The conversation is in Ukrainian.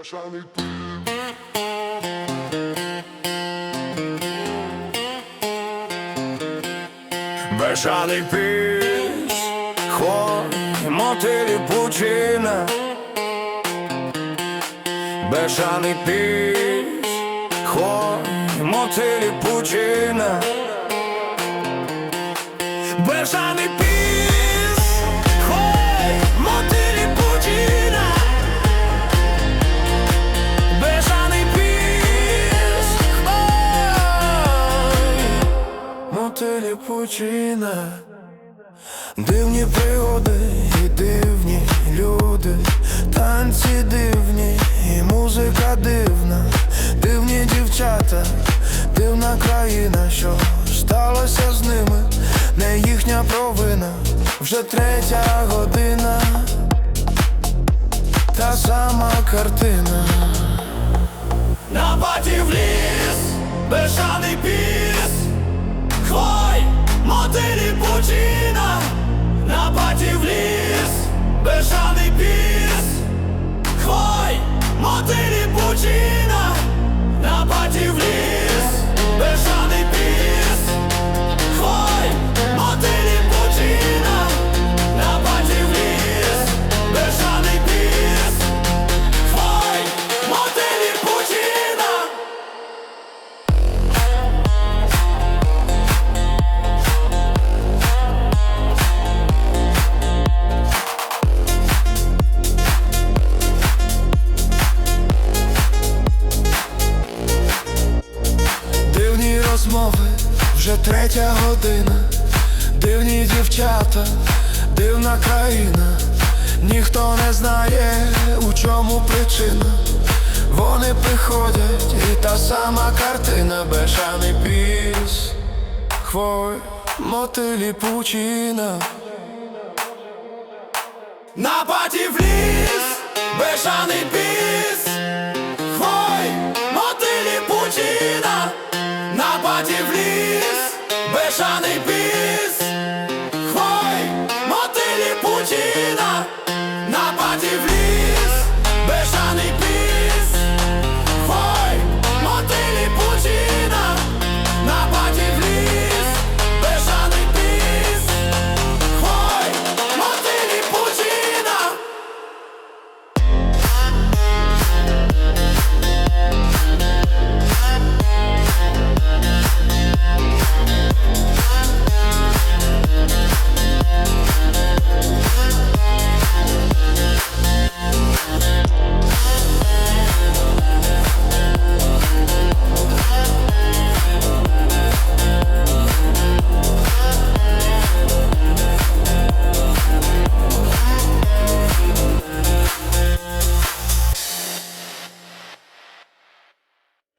Бешаний пил Бешаний піс, хвой, мотилі пучина Бешаний піс, хвой, мотилі пучина Бешаний піс, мотилі пучина. Дивні пригоди і дивні люди, танці дивні, і музика дивна, дивні дівчата, дивна країна, що сталося з ними, не їхня провина, вже третя година, та сама картина. На паті в ліс, бешаний піс, вже третя година, дивні дівчата, дивна країна, ніхто не знає, у чому причина. Вони приходять, і та сама картина, бешаний піс, хвой, мотилі пучина. На паті в ліс, бешаний піс. baby.